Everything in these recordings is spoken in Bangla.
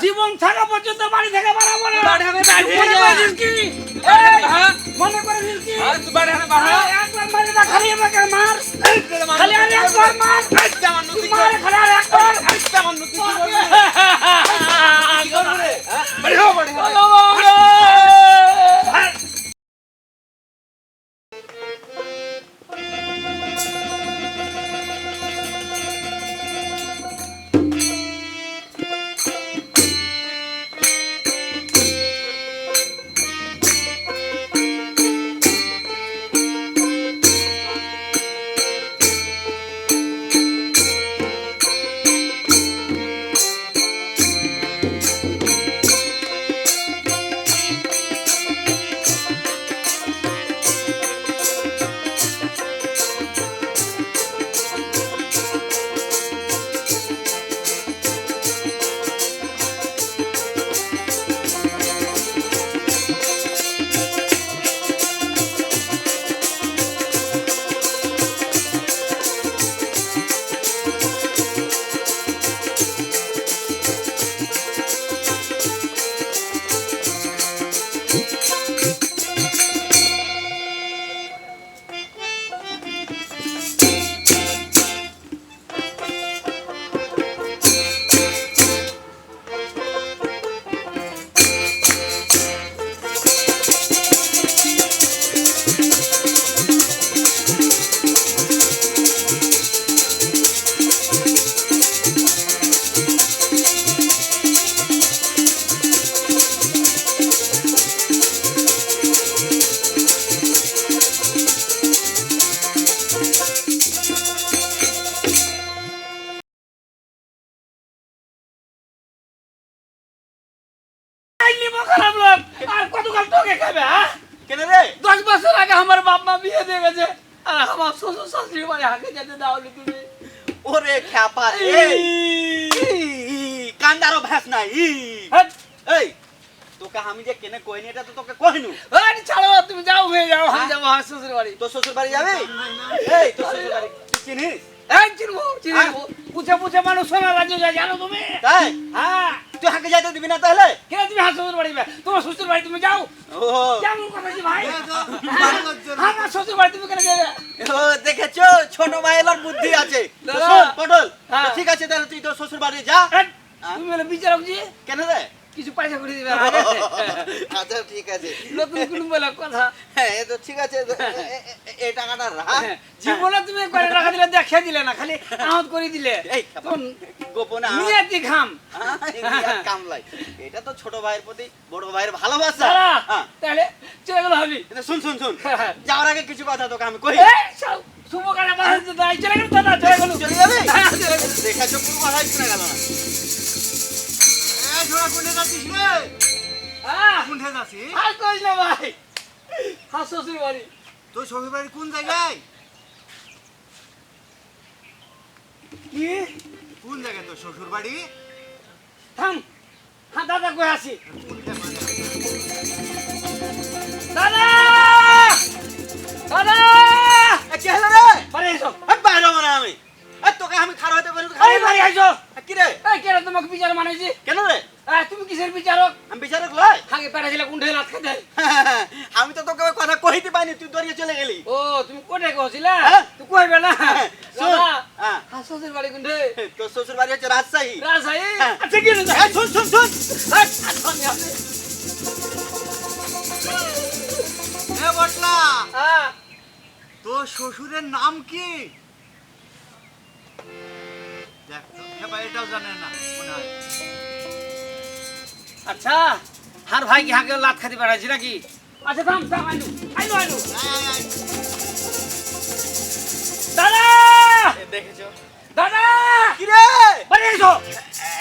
জীবন থাকা পর্যন্ত বাড়ি থেকে বাড়াবো না। থেকে বাড়িয়ে মনে যা। করেছিস কি? বাড়ি এই, থেকে বাড়া। করেছিস কি? আর তুই বাড়ি হানে বাহা এই, একবার মারে না, খালি আমাকে মার। খালি আর একবার মার। মার খালি আর একবার। বাড়ি হো বিয়ে দিয়ে গেছে আর আমার শ্বশুর শাশুড়ি বাড়ি হাঁকে যেতে দাওনি তুমি। ওরে খ্যাপা কান্দারও ভ্যাস নাই এই তোকে আমি যে কেনে কইনি এটা তো তোকে কইনু। আরে ছাড়ো তুমি যাও হয়ে যাও আমি যাব আমার শ্বশুর বাড়ি। তোর শ্বশুর বাড়ি যাবি? এই তোর শ্বশুর বাড়ি চিনিস? এই চিনবো চিনবো। পুছে পুছে মানুষ সোনা রাজ্য যায় জানো তুমি? তাই? হ্যাঁ। তুই হাঁকে যাইতে দিবি না তাহলে? কেন তুমি শ্বশুর বাড়ি তোমার শ্বশুর বাড়ি তুমি যাও। কেমন কথা কি ভাই? আমার শ্বশুর বাড়ি তুমি কেন যাবে ও দেখেছ? ছোট মায়ের বুদ্ধি আছে। পটল। হ্যাঁ। ঠিক আছে তাহলে তুই তোর শ্বশুর বাড়ি যা। হ্যাট, তুমি বলে বিচারক জি। কেন রে? কিছু পয়সা করে দিবে আচ্ছা ঠিক আছে। নতুন কোন বলে কথা। হ্যাঁ তো ঠিক আছে। টাকাটা রাখ জীবনে তুমি করে রাখা দিলে দেখে দিলে না খালি আহত করে দিলে। গোপনে নিয়াতি খাম হ্যাঁ, এই আর কামলাই। এটা তো ছোট ভাইয়ের প্রতি বড় ভাইয়ের ভালোবাসা। হ্যাঁ। তাহলে চলে গেল হবি শুন শুন শুন। হ্যাঁ। যাওয়ার আগে কিছু কথা তোকে আমি কই? শুভ কাজে বাধা চলে গেল দাদা চলে গেল। চলে যাবি? হ্যাঁ, চলে গেল। দেখাচ্ছ পুরো কথাই শুনে গেল না। হ্যাঁ, কোনটা যাচ্ছিস? আর কইস না ভাই। বাড়ি তোর শ্বশুর বাড়ি কোন জায়গায়? কি? কোন জায়গায় তোর শ্বশুর বাড়ি? থাম। হ্যাঁ দাদা কই আসি মানে? দাদা! দাদা! কি হলো রে? বাড়ি এসো বাইরে মানে আমি। তোকে আমি খারাপ হইতে পারি এই বাড়ি আইসো। কি রে? এই কেন তোমাকে বিচার মানাইছি? কেন রে? তুমি কিসের বিচারক? আমি বিচারক লয়? আগে পেটা খেতে আমি তো তোকে কথা কইতে পাইনি তুই দরিয়ে চলে গেলি। ও তুমি কোটে কছিলা হ্যাঁ? তুই কইবে না। শোন, দাদা হ্যাঁ। শ্বশুর বাড়ি তোর শ্বশুর বাড়ি হচ্ছে রাজশাহী। রাজশাহী? হ্যাঁ। আচ্ছা কি শুন শুন শুন। এ বটলা হ্যাঁ। তোর শ্বশুরের নাম কি? দেখ তো, এবার এটাও জানে না মনে হয়। আচ্ছা হার ভাই কি হাঁকে লাত খাতে পারাইছি নাকি? আচ্ছা থাম থাম আয়, আয়, আয়। দাদা! দেখেছ? দাদা! কি রে বাড়ি এসো।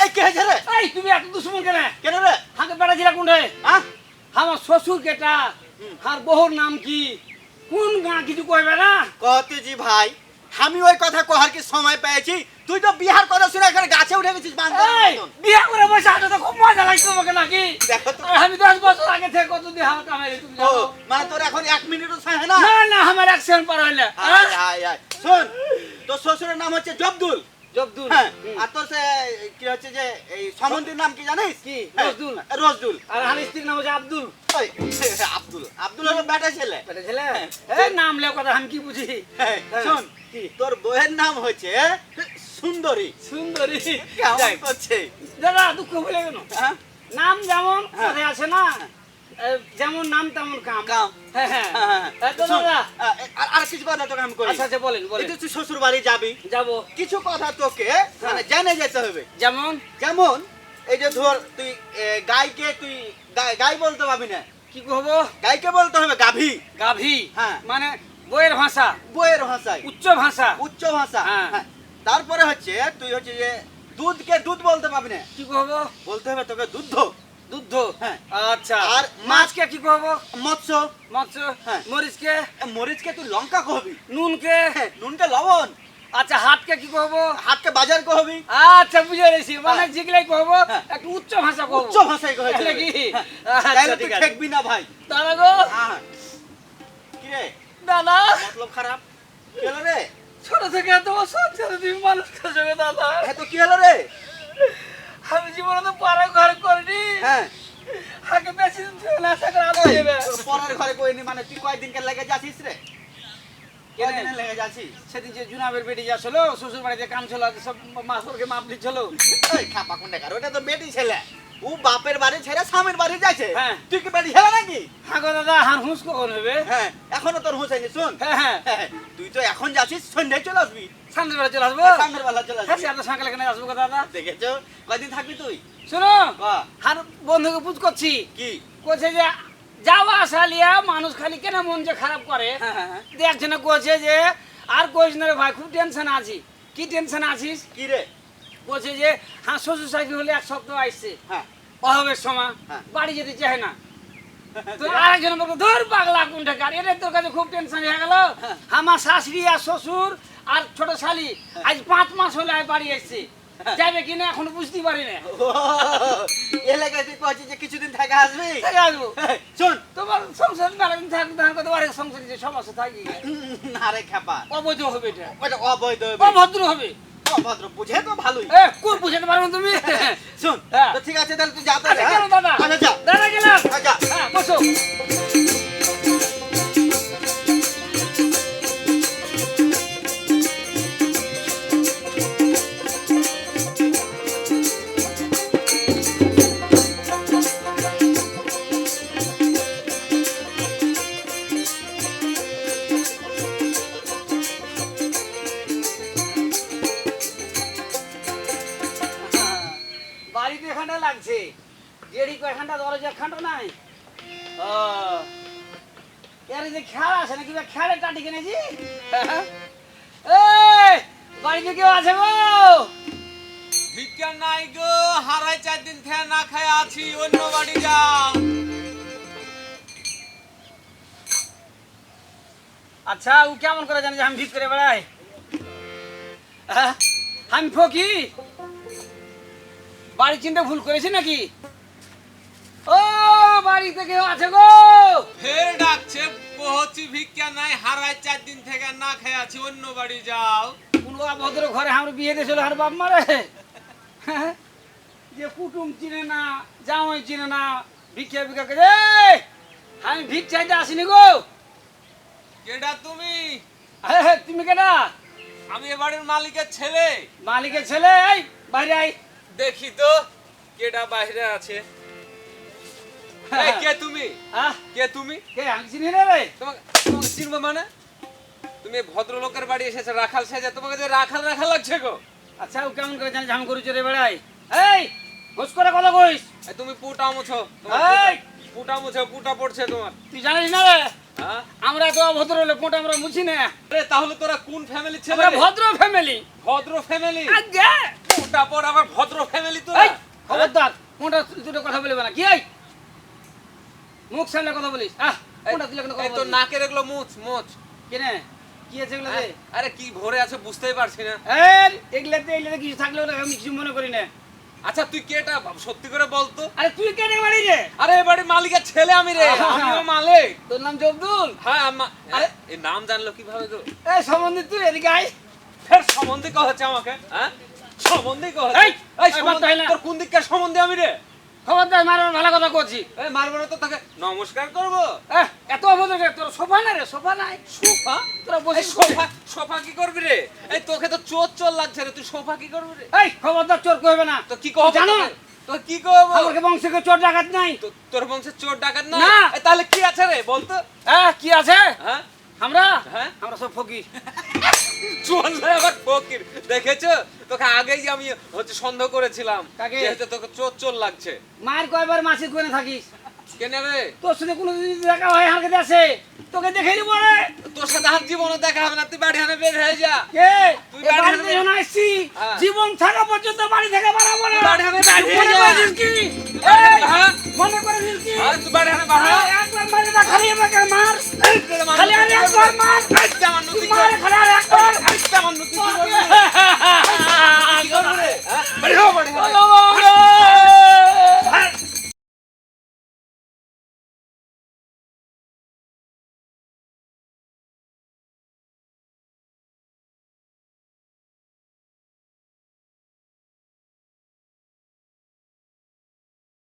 এই কে হয়েছে রে? এই তুমি এত দুশ্মন কেন? কেন রে? হাঁকে পেটাছিলা কুণ্ঠে হ্যাঁ আমার শ্বশুর কেটা আর বহুর নাম কি? কোন গাঁ কিছু কইবে না? কতে জি ভাই। আমি ওই কথা কহার কি সময় পেয়েছি? তুই তো বিহার করে শুনে এখানে গাছে উঠে গেছিস বিহার করে বসে আছো তো খুব মজা লাগছে তোমাকে নাকি? দেখো তো। আর আমি দশ বছর আগে থেকে কত দিয়ে হাত মানে তোর এখন এক মিনিটও সাহে না? না না আমার সেকেন্ড পার হইলে আয়, আয়, আয়। শোন তোর শ্বশুরের নাম হচ্ছে জব্দুল। জব্দুল। হ্যাঁ আর তোর সে কি হচ্ছে যে এই সম্বন্ধীর নাম কি জানিস? কি? হ্যাঁ, রসদুল। রসদুল আর হার স্ত্রীর নাম হচ্ছে আব্দুল। আব্দুল। আব্দুল হলো বেটা ছেলে। বেটা ছেলে? এই নাম লেও কথা আমি কি বুঝি? হ্যাঁ, হ্যাঁ। শোন তোর বউয়ের নাম হচ্ছে সুন্দরী। সুন্দরী? কেমন। করছে? দাদা দুঃখ ভুলে গেল। হ্যাঁ? নাম যেমন হ্যাঁ। আছে না। যেমন নাম তেমন কাম। কাম। হ্যাঁ হ্যাঁ। হ্যাঁ, আর কিছু কথা তোকে আমি করি। আচ্ছা আচ্ছা বলেন বলেন। তুই শ্বশুর বাড়ি যাবি যাব। কিছু কথা তোকে মানে জেনে যেতে হবে। যেমন? যেমন এই যে ধর তুই গাইকে তুই গাই- বলতে পারবি না। কি কহবো গাইকে বলতে হবে গাভী। গাভী। হ্যাঁ। মানে বইয়ের ভাষা। বইয়ের ভাষায়। উচ্চ ভাষা। উচ্চ ভাষা। হ্যাঁ। হ্যাঁ। তারপরে হচ্ছে তুই হচ্ছে যে দুধকে দুধ বলতে পারবি না। কি কহবো বলতে হবে তোকে দুধ। দুধ হ্যাঁ। আচ্ছা। আর মাছকে কি কহবো? মৎস্য। মৎস্য। হ্যাঁ। মরিচকে? মরিচকে তুই লঙ্কা কহবি? নুনকে? হ্যাঁ, নুনকে লবণ। আচ্ছা হাতকে কি কহবো? হাতকে বাজার কহবি? আচ্ছা বুঝে গেছি। মানে হ্যাঁ। যেগুলাই কহবো হ্যাঁ। একটু উচ্চ ভাষা কহবো। উচ্চ ভাষায় কহে তাহলে কি? হ্যাঁ। আচ্ছা তাহলে তুই ঠেকবি না ভাই। দাদা গো। কি রে দাদা। মতলব খারাপ? কি হলো রে? ছোট থেকে এত বছর তুমি মানুষ করছ দাদা। এ তো কি হলো রে? আমি জীবনে তো পাড়া ঘর করিনি। হ্যাঁ। আগে বেশি দিন থেকে না করে আলো দেবে পরের ঘরে কইনি মানে তুই কয়দিনকে লেগে যাচ্ছিস রে? কেনে? লেগে যাচ্ছিস? সেদিন যে জুনাবের বেটি যাচ্ছিল শ্বশুর বাড়িতে কাম ছিল সব মাসুরকে মাপ দিচ্ছিল। খাপা কোনটা কার? ওটা তো বেটি ছেলে। ও বাপের বাড়ি ছেড়ে স্বামীর বাড়ি যাচ্ছে হ্যাঁ। তুই কি বেটি ছেলে নাকি? হ্যাঁ গো দাদা হার হুঁস কখন হবে। হ্যাঁ এখনও তোর হুঁসাইনি শুন। হ্যাঁ হ্যাঁ। হ্যাঁ, তুই তো এখন যাচ্ছিস সন্ধ্যায় চলে আসবি। সামনের বেলা চলে আসব? সামনের বেলা চলে হ্যাঁ আসবি সে এত সকালে কেন আসব গো দাদা? দেখেছ? কয়দিন থাকবি তুই? শোনো হার বন্ধুকে পুজ করছি। কি? কোছে যে যাওয়া আসা লিয়া মানুষ খালি কেন মন যে খারাপ করে? হ্যাঁ, হ্যাঁ, হ্যাঁ। দেখছে কোছে যে আর কইস না রে ভাই খুব টেনশন আছি। কি টেনশন আছিস? কি রে? বলছে যে হ্যাঁ শ্বশুর শাশুড়ি হলে এক সপ্তাহ আসছে হ্যাঁ। অভাবের সময় হ্যাঁ। বাড়ি যেতে চায় না। তো আরেকজন বলব ধর পাগলা কোনটা কার এটা তোর কাছে খুব টেনশন হয়ে গেল। হ্যাঁ। আমার শাশুড়ি আর শ্বশুর আর ছোট শালি আজ পাঁচ মাস হলে বাড়ি এসছে হ্যাঁ। যাবে কিনা এখনও বুঝতে পারি না। এলাকায় তুই যে কিছুদিন থেকে আসবি? থেকে আসব। শোন। তোমার সংসার মেলাদিন থাকবে তখন কত বারে সংসারে যে সমস্যা থাকি। না রে খাপা। অবৈধ হবে এটা। ওটা অবৈধ হবে। অভদ্র হবে। বুঝে তো ভালোই। এ বুঝাতে পারবে না তুমি? শোন হ্যাঁ। তো ঠিক আছে তাহলে তুই যা তাহলে, কেন হ্যাঁ? দাদা। আচ্ছা যা। দাদা গেলাম। আচ্ছা। হ্যাঁ বসো। যে আছে নাকি খেয়ালে টাটি কিনেছি। বাড়িতে কেউ আছে গো? ভিক্ষা নাই গো হারাই চার দিন থেকে না খায় আছি অন্য বাড়ি যাও আচ্ছা ও কেমন করে জানে যে আমি ভিক করে বেড়াই? হ্যাঁ? আমি ফকি? বাড়ি চিন্তা ভুল করেছি নাকি? ও বাড়িতে কেউ আছে গো? ফের ডাকছে পহচি ভিক্ষা নাই হারাই চার দিন থেকে না খায় আছি অন্য বাড়ি যাও। কোন ভদ্র ঘরে আমার বিয়ে দিয়েছিল আর বাপ মারে। হ্যাঁ? যে কুটুম চিনে না জামাই চিনে না ভিক্ষা ভিক্ষা করে আমি ভিক চাইতে আসিনি গো। কেডা তুমি? হ্যাঁ তুমি কেনা আমি এ বাড়ির মালিকের ছেলে। মালিকের ছেলে এই বাইরে আই দেখি তো কেডা বাইরে আছে। এই, কে তুমি? কে তুমি? কে আমি চিনি না রে তোমাকে তোমাকে চিনবো মানে? তুমি ভদ্রলোকের বাড়ি এসেছ রাখাল সেজে। তোমাকে যে রাখাল রাখাল লাগছে গো। আচ্ছা ও কেমন করে জানিস আমি গরু চড়ে বেড়াই? এই ঘুষ করে কথা কইস? তুমি পুটা মুছো। এই! পুটা- মুছো পুটা পড়ছে তোমার। তুই জানিস না রে? হ্যাঁ? আমরা তো অভদ্র হলে পোটা আমরা মুছি না। আরে তাহলে তোরা কোন ফ্যামিলি ছেলে আমরা ভদ্র ফ্যামিলি ভদ্র ফ্যামিলি আগে পুটা পর আবার ভদ্র ফ্যামিলি তো এই খবরদার দুটো কথা বলবে না। কি এই? মুখ সামনে কথা বলিস। আহ কোনটা তুই কথা এই তো বলিস? নাকের এগুলো মুছ মুছ। কেনে? কি আছে এগুলো রে আরে কি ভরে আছে বুঝতেই পারছি না। এই এগুলাতে এগুলাতে কিছু থাকলেও না আমি কিছু মনে করি না। আচ্ছা তুই কেটা সত্যি করে বলতো আরে তুই কেনে বাড়ি রে? আরে এ বাড়ির মালিকের ছেলে আমি রে। আমিও মালিক। তোর নাম জব্দুল? হ্যাঁ আমা- আরে- এই নাম জানলো কীভাবে সম্বন্ধে তুই এদিকে আয়। ফের সম্বন্ধে কথা হচ্ছে আমাকে হ্যাঁ? সম্বন্ধে কহ এই, এই এই বাদ দাও না। তোর কোন দিককার সম্বন্ধে আমি রে? খবরদার মারার ভালো কথা করছি এই মারবো তো তাকে। নমস্কার করব। এত অবধ তোর সোফা না রে সোফা নাই। সোফা? তোরা বসে সোফা সোফা কি করবি রে? এই তোকে তো চোর চোর লাগছে রে তুই সোফা কি করবি রে? এই খবরদার চোর কইবে না। তো কি কহবো জানো? তো কি কহবো আমাকে বংশকে চোর ডাকাত নাই। তোর বংশে চোর ডাকাত না। তাহলে কি আছে রে বলতো হ্যাঁ কি আছে? হ্যাঁ? আমরা? হ্যাঁ? আমরা সব ফকির। নয় আবার ফকির। দেখেছ? তোকে আগেই আমি হচ্ছে সন্দেহ করেছিলাম? যেহেতু তোকে চোর চোর লাগছে। মায়ের কয়বার মাসির কোনে থাকিস? কেন রে? তোর সাথে কোনোদিন দেখা হয় হারকে দেশে? তোকে দেখে নি রে। তোর জীবনে দেখা হবে না তুই বাড়ি হানে বের হয়ে যা। হ্যাঁ। জীবন থাকা পর্যন্ত বাড়ি থেকে বাড়াবো বাড়ি হানে বাড়ি হয়ে যা। হ্যাঁ। কি? হ্যাঁ, এই মার খালি আর একবার মার। একটা মানুষ মার খালি আর একবার।